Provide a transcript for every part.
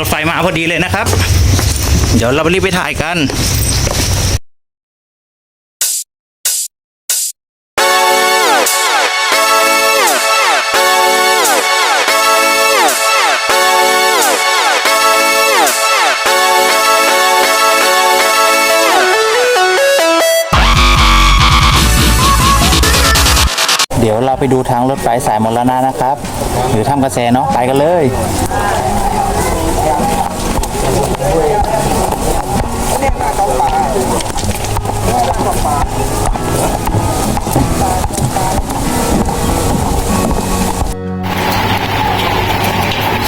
รถไฟมาพอดีเลยนะครับ เดี๋ยวเราไปรีบไปถ่ายกันเดี๋ยวเราไปดูทางรถไฟสายมรณะนะครับ หรือทำกระแสเนาะไปกันเลย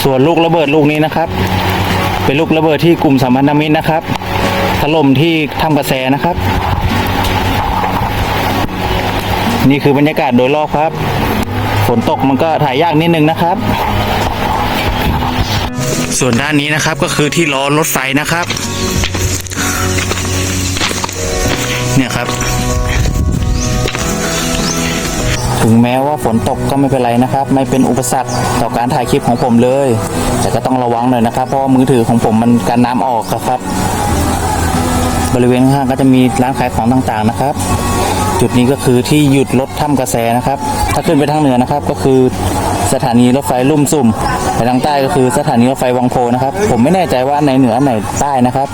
ส่วนลูกระเบิดลูกนี้นะครับ เป็นลูกระเบิดที่กลุ่มสัมพันธมิตรนะครับถล่มที่ทำกระแสนะครับ นี่คือบรรยากาศโดยรอบครับ ฝนตกมันก็ถ่ายยากนิดนึงนะครับ ส่วนด้านนี้นะครับก็คือที่ล้อรถไฟนะครับ เนี่ยครับ ถึงแม้ว่าฝนตกก็ไม่เป็นไรนะครับ ไม่เป็นอุปสรรคต่อการถ่ายคลิปของผมเลย แต่ก็ต้องระวังหน่อยนะครับ เพราะมือถือของผมมันกันน้ำออกครับ บริเวณข้างก็จะมีร้านขายของต่างๆนะครับ จุดนี้ก็คือที่หยุดรถถ้ำกระแสนะครับ ถ้าขึ้นไปทางเหนือนะครับ ก็คือสถานีรถไฟลุ่มซุ่มไปทางใต้ก็คือสถานีรถไฟวังโพนะครับ ผมไม่แน่ใจว่าอันไหนเหนืออันไหนใต้นะครับ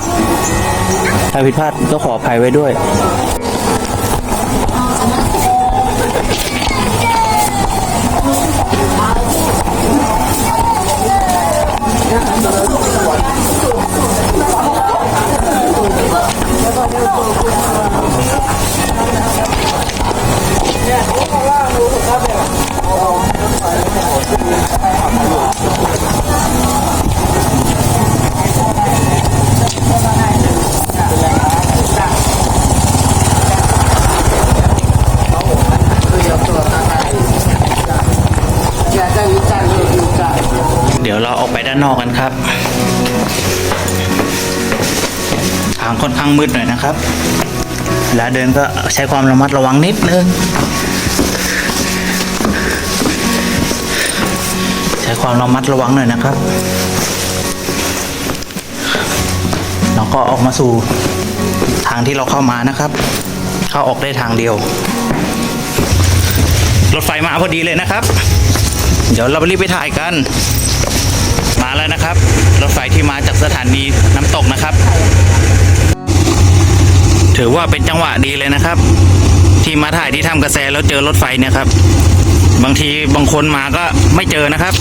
ถ้าผิดพลาดก็ขออภัยไว้ด้วย ด้านนอกกันครับ ทางค่อนข้างมืดหน่อยนะครับแล้วเดินก็ใช้ความระมัดระวังนิดนึง ใช้ความระมัดระวังหน่อยนะครับเราก็ออกมาสู่ทางที่เราเข้ามานะครับ เข้าออกได้ทางเดียว รถไฟมาพอดีเลยนะครับ เดี๋ยวเราไปรีบไปถ่ายกัน มาแล้วนะครับ รถไฟที่มาจากสถานีน้ำตกนะครับ ถือว่าเป็นจังหวะดีเลยนะครับ ที่มาถ่ายที่ทำกระแสแล้วเจอรถไฟเนี่ยครับ บางทีบางคนมาก็ไม่เจอนะครับ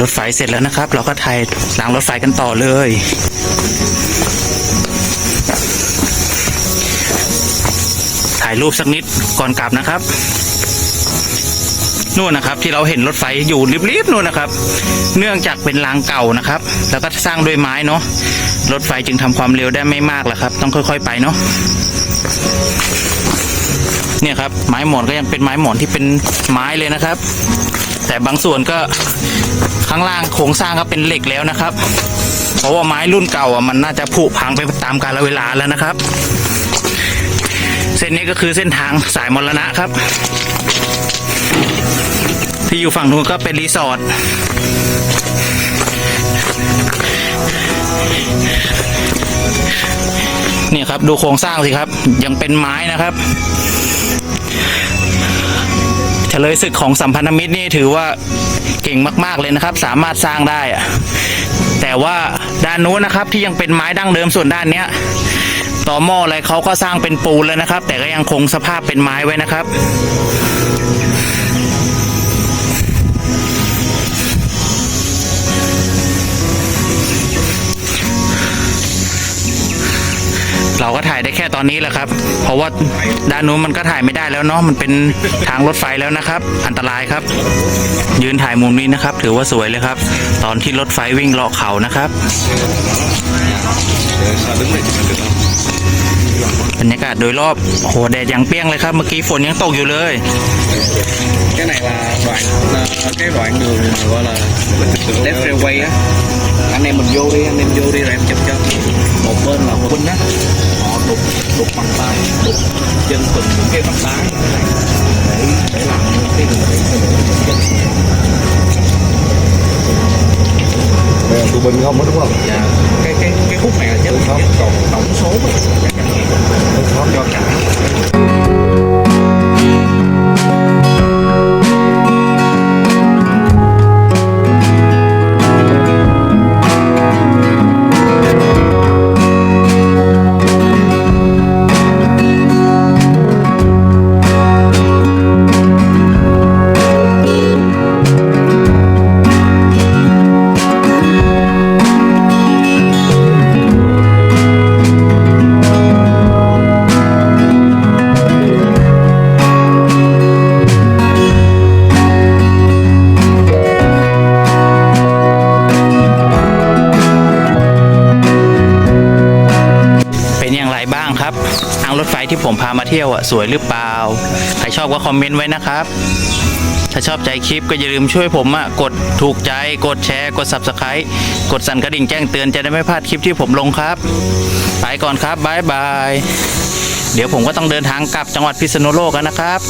รถไฟเสร็จแล้วนะครับ เราก็ถ่ายรางรถไฟกันต่อเลย ถ่ายรูปสักนิดก่อนกลับนะครับนู่นนะครับที่เราเห็นรถไฟอยู่ริบๆนู่นนะครับ เนื่องจากเป็นรางเก่านะครับ แล้วก็สร้างด้วยไม้เนาะรถไฟจึงทำความเร็วได้ไม่มากแหละครับ ต้องค่อย ๆ ไปเนาะเนี่ยครับไม้หมอนก็ยังเป็นไม้หมอนที่เป็นไม้เลยนะครับ แต่บางส่วนก็ข้างล่างโครงสร้างก็เป็นเหล็กแล้วนะครับ เพราะว่าไม้รุ่นเก่าอะมันน่าจะผุพังไปตามกาลเวลาแล้วนะครับ เส้นนี้ก็คือเส้นทางสายมรณะครับ ที่อยู่ฝั่งนู้นก็เป็นรีสอร์ทเนี่ยครับดูโครงสร้างสิครับ ยังเป็นไม้นะครับ ฉลยศึกของสัมพันธมิตรนี่ถือว่าเก่งมากๆเลยนะครับ สามารถสร้างได้อะแต่ว่าด้านนู้นนะครับที่ยังเป็นไม้ดั้งเดิมส่วนด้านเนี้ยต่อหม้ออะไรเขาก็สร้างเป็นปูนแล้วนะครับ แต่ก็ยังคงสภาพเป็นไม้ไว้นะครับ ก็ถ่ายได้แค่ตอนนี้แหละครับ เพราะว่าด้านนู้นมันก็ถ่ายไม่ได้แล้วเนาะมันเป็นทางรถไฟแล้วนะครับ อันตรายครับ ยืนถ่ายมุมนี้นะครับ ถือว่าสวยเลยครับ ตอนที่รถไฟวิ่งเลาะเขานะครับบรรยากาศโดยรอบโหแดดยังเปรี้ยงเลยครับ เมื่อกี้ฝนยังตกอยู่เลย cái này là đoạn là cái đoạn đường mà gọi là left railway á. Anh em mình vô đi anh em vô đi rồi em chụp cho. Một bên là huynh á. Họ đục đục bằng tay đục chân từng những cái vách đá để để làm những cái đường chân Đây là tụi mình không đó đúng không? dạ cái cái cái khúc này là nhất không? còn tổng số mà ามาเที่ยวอะสวยหรือเปล่า ใครชอบก็คอมเมนต์ไว้นะครับ ถ้าชอบใจคลิปก็อย่าลืมช่วยผมอะกดถูกใจ กดแชร์ กด subscribe กดสั่นกระดิ่งแจ้งเตือนจะได้ไม่พลาดคลิปที่ผมลงครับ ไปก่อนครับบายบาย เดี๋ยวผมก็ต้องเดินทางกลับจังหวัดพิษณุโลกแล้วนะครับ